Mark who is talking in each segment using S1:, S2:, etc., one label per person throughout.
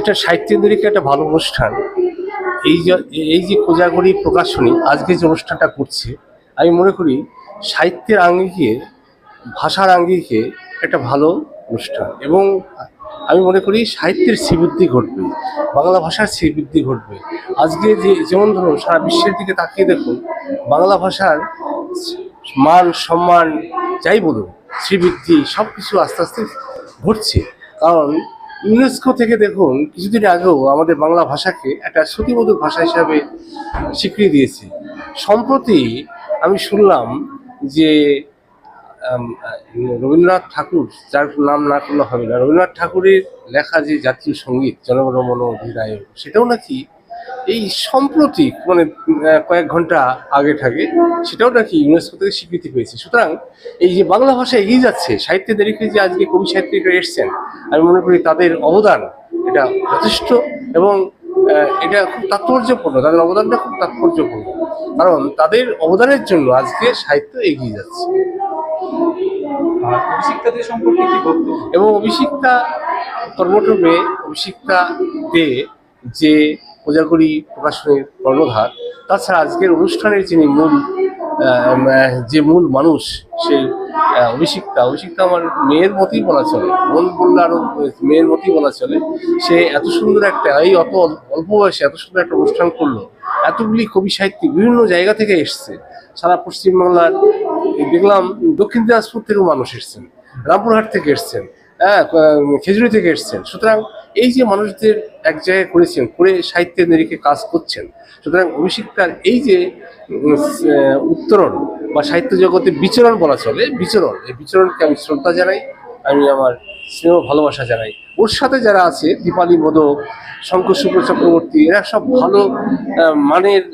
S1: এটা সাহিত্যেন্দ্রিক একটা ভালো অনুষ্ঠান। এই যে এই যে কোজাগরি প্রকাশনী আজকে যে অনুষ্ঠানটা করছে, আমি মনে করি সাহিত্যের আঙ্গিকে, ভাষার আঙ্গিকে একটা ভালো অনুষ্ঠান। এবং আমি মনে করি সাহিত্যের শ্রীবৃদ্ধি ঘটবে, বাংলা ভাষার শ্রীবৃদ্ধি ঘটবে। আজকে যে, যেমন ধরুন সারা বিশ্বের দিকে তাকিয়ে দেখুন, বাংলা ভাষার মান, সম্মান, যাই বলুন, শ্রীবৃদ্ধি সব কিছু আস্তে আস্তে ঘটছে। কারণ ইউনেস্কো থেকে দেখুন, কিছুদিন আগেও আমাদের বাংলা ভাষাকে একটা শ্রুতিমধুর ভাষা হিসাবে স্বীকৃতি দিয়েছে। সম্প্রতি আমি শুনলাম যে রবীন্দ্রনাথ ঠাকুর, যার নাম না করলে হবে না, রবীন্দ্রনাথ ঠাকুরের লেখা যে জাতীয় সংগীত, জনগণমন অধিনায়ক, সেটাও নাকি এই সম্প্রতি মানে কয়েক ঘণ্টা আগে থাকে, সেটাও নাকি ইউনেস্কো থেকে স্বীকৃতি পেয়েছে। সুতরাং এই যে বাংলা ভাষা এগিয়ে যাচ্ছে সাহিত্যের দিকে যে আজকে কবি সাহিত্যিকরা এসছেন আমি মনে করি তাদের অবদান এটা যথেষ্ট এবং এটা খুব তাৎপর্যপূর্ণ তাদের অবদানটা খুব তাৎপর্যপূর্ণ। কারণ তাদের অবদানের জন্য আজকে সাহিত্য এগিয়ে যাচ্ছে। এবং অভিষিক্তা কর্মটবে অভিষিক্তা দে যে কোজাগরি প্রকাশনের কর্ণধার তাছাড়া আজকের অনুষ্ঠানের যিনি মূল যে মূল মানুষ সেই অভিষিক্তা অভিষিক্তা আমার মেয়ের মতোই বলা চলে। মন বললে আরও মেয়ের মতোই বলা চলে। সে এত সুন্দর একটা, এই অত অল্প বয়সে এত সুন্দর একটা অনুষ্ঠান করল। এতগুলি কবি সাহিত্যিক বিভিন্ন জায়গা থেকে এসছে। সারা পশ্চিমবাংলার দেখলাম দক্ষিণ দিনাজপুর থেকেও মানুষ এসছেন। রামপুরহাট থেকে এসছেন। হ্যাঁ খেজুরি থেকে এসছেন। সুতরাং এই যে মানুষদের এক জায়গায় করেছেন, করে সাহিত্যের নিরিখে কাজ করছেন, সুতরাং অভিষিক্তার এই যে উত্তরণ বা সাহিত্য জগতে বিচরণ বলা চলে, বিচরণ, এই বিচরণকে আমি শ্রদ্ধা জানাই, আমি আমার স্নেহ ভালোবাসা জানাই। ওর সাথে যারা আছে, দীপালি, মোদক, শঙ্কর শুক্র চক্রবর্তী, এরা সব ভালো মানের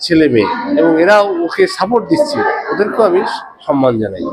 S1: ছেলে মেয়ে, এবং এরাও ওকে সাপোর্ট দিচ্ছে। ওদেরকেও আমি সম্মান জানাই।